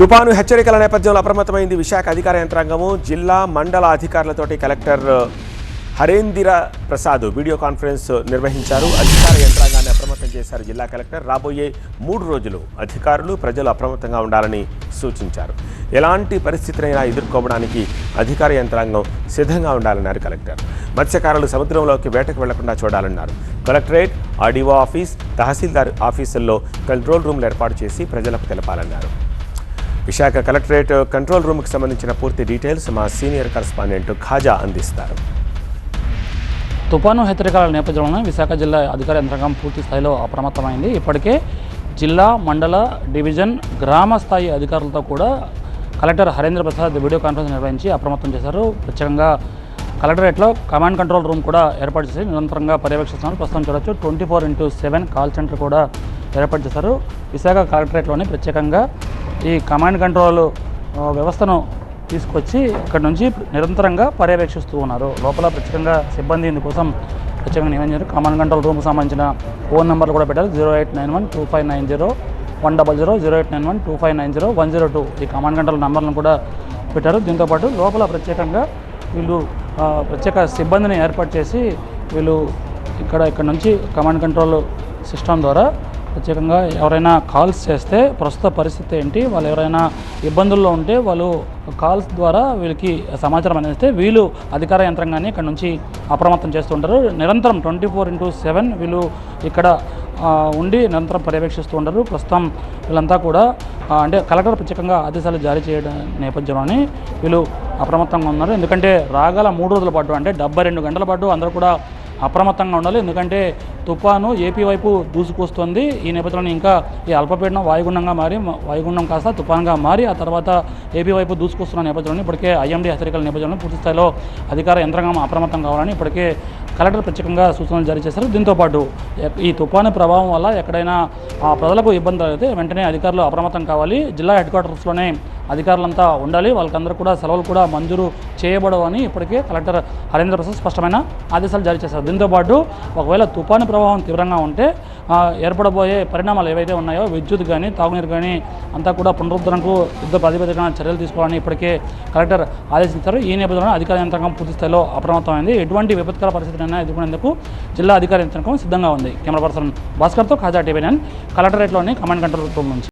తుపాను హెచ్చరికల నేపథ్యంలో అప్రమత్తమైంది విశాఖ అధికార యంత్రాంగము. జిల్లా మండల అధికారులతోటి collector uh, Harendra Prasad video conference నిర్వహించారు. అధికార యంత్రాంగాన్ని అప్రమత్తం చేశారు జిల్లా కలెక్టర్. రాబోయే మూడు రోజులు అధికారులు ప్రజలు అప్రమత్తంగా ఉండాలని సూచించారు. ఎలాంటి పరిస్థితినైనా ఎదుర్కోవడానికి అధికార యంత్రాంగం సిద్ధంగా ఉండాలన్నారు కలెక్టర్. మత్స్యకారులు సముద్రంలోకి వేటకు వెళ్ళకుండా చూడాలన్నారు. కలెక్టరేట్ ఆర్డీఓ ఆఫీస్ తహసీల్దార్ ఆఫీసుల్లో కంట్రోల్ రూమ్లు ఏర్పాటు చేసి ప్రజలకు తెలపాలన్నారు. విశాఖ కలెక్టరేట్ కంట్రోల్ రూమ్కి సంబంధించిన పూర్తి డీటెయిల్స్ మా సీనియర్ కరస్పాండెంట్ ఖాజా అందిస్తారు. తుఫాను హెచ్చరికల నేపథ్యంలో విశాఖ జిల్లా అధికార యంత్రాంగం పూర్తి స్థాయిలో అప్రమత్తమైంది. ఇప్పటికే జిల్లా మండల డివిజన్ గ్రామ స్థాయి అధికారులతో కూడా collector Harendra Prasad video conference నిర్వహించి అప్రమత్తం చేశారు. ప్రత్యేకంగా కలెక్టరేట్లో కమాండ్ కంట్రోల్ రూమ్ కూడా ఏర్పాటు చేసి నిరంతరంగా పర్యవేక్షిస్తున్నారు. ప్రస్తుతం చూడొచ్చు twenty four into seven call centre కూడా ఏర్పాటు చేశారు. విశాఖ కలెక్టరేట్లోనే ప్రత్యేకంగా ఈ కమాండ్ కంట్రోల్ వ్యవస్థను తీసుకొచ్చి ఇక్కడ నుంచి నిరంతరంగా పర్యవేక్షిస్తూ ఉన్నారు. లోపల ప్రత్యేకంగా సిబ్బంది ఇందుకోసం ప్రత్యేకంగా నియమించారు కమాండ్ కంట్రోల్ రూమ్కి సంబంధించిన ఫోన్ నెంబర్లు కూడా పెట్టారు. Zero eight nine one two five nine zero one double zero zero eight nine one two five nine zero one zero two ఈ కమాండ్ కంట్రోల్ నెంబర్లను కూడా పెట్టారు. దీంతోపాటు లోపల ప్రత్యేకంగా వీళ్ళు ప్రత్యేక సిబ్బందిని ఏర్పాటు చేసి వీళ్ళు ఇక్కడ ఇక్కడ నుంచి కమాండ్ కంట్రోల్ సిస్టమ్ ద్వారా ప్రత్యేకంగా ఎవరైనా కాల్స్ చేస్తే ప్రస్తుత పరిస్థితి ఏంటి వాళ్ళు ఎవరైనా ఇబ్బందుల్లో ఉంటే వాళ్ళు కాల్స్ ద్వారా వీళ్ళకి సమాచారం అందిస్తే వీళ్ళు అధికార యంత్రాంగాన్ని ఇక్కడ నుంచి అప్రమత్తం చేస్తుంటారు నిరంతరం ట్వంటీ ఫోర్ ఇంటూ సెవెన్ వీళ్ళు ఇక్కడ ఉండి నిరంతరం పర్యవేక్షిస్తూ ఉంటారు. ప్రస్తుతం వీళ్ళంతా కూడా అంటే కలెక్టర్ ప్రత్యేకంగా ఆదేశాలు జారీ చేయడం నేపథ్యంలోని వీళ్ళు అప్రమత్తంగా ఉన్నారు. ఎందుకంటే రాగల మూడు రోజుల పాటు అంటే డెబ్బై రెండు గంటల పాటు అందరూ కూడా అప్రమత్తంగా ఉండాలి. ఎందుకంటే తుఫాను ఏపీ వైపు దూసుకొస్తుంది. ఈ నేపథ్యంలో ఇంకా ఈ అల్పపీడనం వాయుగుండంగా మారి వాయుగుండం కాస్త తుఫాన్గా మారి ఆ తర్వాత ఏపీ వైపు దూసుకొస్తున్న నేపథ్యంలో ఇప్పటికే ఐఎండీ హెచ్చరికల నేపథ్యంలో పూర్తి స్థాయిలో అధికార యంత్రాంగం అప్రమత్తం కావాలని ఇప్పటికే కలెక్టర్ ప్రత్యేకంగా సూచనలు జారీ చేశారు. దీంతోపాటు ఈ తుఫాను ప్రభావం వల్ల ఎక్కడైనా ఆ, ప్రజలకు ఇబ్బంది అయితే వెంటనే అధికారులు అప్రమత్తం కావాలి. జిల్లా హెడ్ క్వార్టర్స్లోనే అధికారులంతా ఉండాలి. వాళ్ళకందరూ కూడా సెలవులు కూడా మంజూరు చేయబడవు అని ఇప్పటికే కలెక్టర్ హరేంద్ర ప్రసాద్ స్పష్టమైన ఆదేశాలు జారీ చేశారు. దీంతోపాటు ఒకవేళ తుఫాను ప్రభావం తీవ్రంగా ఉంటే ఏర్పడబోయే పరిణామాలు ఏవైతే ఉన్నాయో విద్యుత్ కానీ తాగునీరు కానీ అంతా కూడా పునరుద్ధరణకు యుద్ధ ప్రాతిపదికన చర్యలు తీసుకోవాలని ఇప్పటికే కలెక్టర్ ఆదేశించారు. ఈ నేపథ్యంలో అధికార యంత్రాంగం పూర్తి స్థాయిలో అప్రమత్తమైంది. ఎటువంటి విపత్కర పరిస్థితులైనా ఎదుర్కొనేందుకు జిల్లా అధికార యంత్రాంగం సిద్ధంగా ఉంది. కెమెరా పర్సన్ భాస్కర్తో ఖాజా టీవీ నైన్ కలెక్టరేట్లోని కమాండ్ కంట్రోల్ రూమ్ నుంచి.